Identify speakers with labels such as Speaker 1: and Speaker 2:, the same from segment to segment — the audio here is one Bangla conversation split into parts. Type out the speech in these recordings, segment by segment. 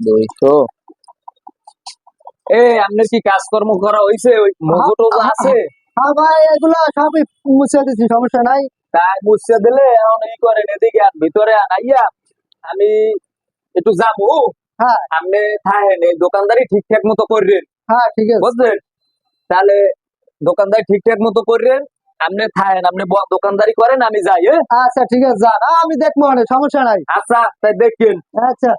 Speaker 1: দুইশো এ আপনার কি কাজকর্ম করা হয়েছে ওই মজু আছে?
Speaker 2: হ্যাঁ ভাই এগুলো সবই মুছে দিচ্ছি সমস্যা নাই।
Speaker 1: তাই বুঝতে দিলে এখন ই করেন এদিকে আর ভিতরে আনাইয়া আমি একটু যাব।
Speaker 2: হ্যাঁ।
Speaker 1: আপনি থাকেন এই দোকানদারি ঠিকঠাক মতো করবেন
Speaker 2: হ্যাঁ ঠিক আছে।
Speaker 1: বুঝলেন? তাহলে দোকানদারি ঠিকঠাক মতো করবেন আপনি থাকেন আপনি দোকানদারি করেন আমি যাই হ্যাঁ?
Speaker 2: আচ্ছা ঠিক আছে যান। আমি দেখব অনেক সমস্যা নাই।
Speaker 1: আচ্ছা তাই দেখেন।
Speaker 2: আচ্ছা।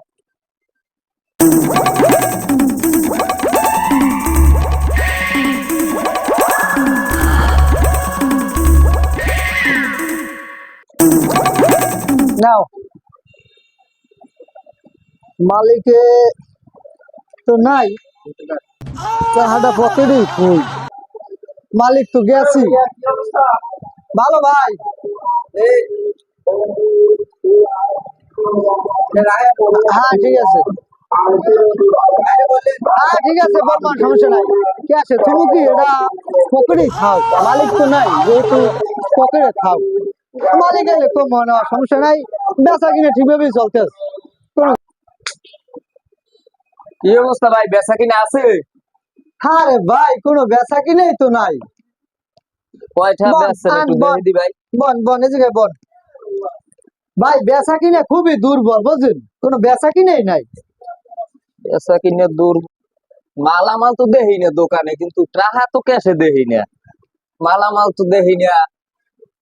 Speaker 2: নাও। মালিকে তো নাই। টাকাটা পকেটেই ফুল মালিক তো গেছি। ভালো ভাই। হ্যাঁ ঠিক আছে। হ্যাঁ ঠিক আছে বলবান সমস্যা নাই। কি আছে? তুমি কি? এটা পকেটে খাও। মালিক তো নাই যেহেতু পকেটে খাও। মালিক এলে তো মনে সমস্যা নাই। বেচা কিনে ঠিকভাবেই চলতেছে।
Speaker 1: কি অবস্থা ভাই? বেচা কিনা আছে?
Speaker 2: হ্যাঁ রে ভাই কোনো বেচা কিনেই তো নাই।
Speaker 1: কয়টা
Speaker 2: বল,
Speaker 1: একটু দেখে দি ভাই।
Speaker 2: বন বন এই জায়গায় বন। ভাই বেচা কিনে খুবই দুর্বল বুঝলেন কোনো বেচা কিনেই নাই।
Speaker 1: বেচা কিনে দূর? মালামাল তো দেহি না দোকানে কিন্তু টাকা তো ক্যাশে দেহি না। মালামাল তো দেহি না।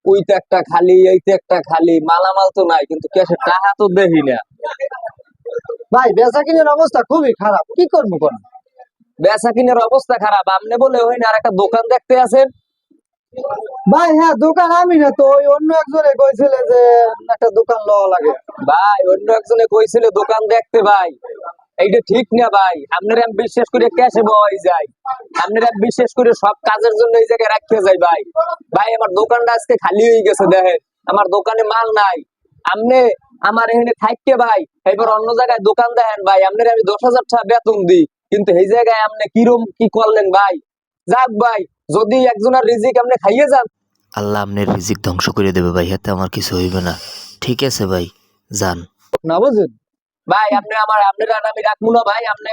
Speaker 1: ওইটা একটা খালি এইটা একটা খালি মালামাল তো নাই কিন্তু ক্যাশে টাকা তো দেহি না।
Speaker 2: ভাই বেচা কিনের অবস্থা খুবই খারাপ কি করব কোন
Speaker 1: বেচা কিনের অবস্থা খারাপ আপনি বলে হয় না আর একটা দোকান দেখতে আছেন?
Speaker 2: ভাই হ্যাঁ দোকান আমি না তো ওই অন্য একজনে কইছিলে যে একটা দোকান লওয়া লাগে।
Speaker 1: ভাই অন্য একজনে কইছিলে দোকান দেখতে ভাই। এইটা ঠিক না ভাই। আপনারা আমি বিশ্বাস করে ক্যাশে বই যাই আপনারা বিশ্বাস করে সব কাজের জন্য এই জায়গায় রাখিয়ে যাই ভাই। ভাই আমার দোকানটা আজকে খালি হয়ে গেছে দেখেন। আমার দোকানে মাল নাই। আপনি আমার এখানে থাকতে ভাই এবার অন্য জায়গায় দোকান দেখেন ভাই। আপনার আমি দশ হাজার টাকা বেতন দিই। কিন্তু এই জায়গায় আপনি কিরম কি করলেন ভাই? যাক ভাই যদি একজনের রিজিক আপনি খাইয়ে যান।
Speaker 3: আল্লাহ আপনার রিজিক ধ্বংস করে দেবে ভাই হাতে আমার কিছু হইবে না। ঠিক আছে ভাই যান।
Speaker 2: না বুঝলেন?
Speaker 1: ভাই আপনি আমার আপনার আর আমি রাখব না ভাই আপনি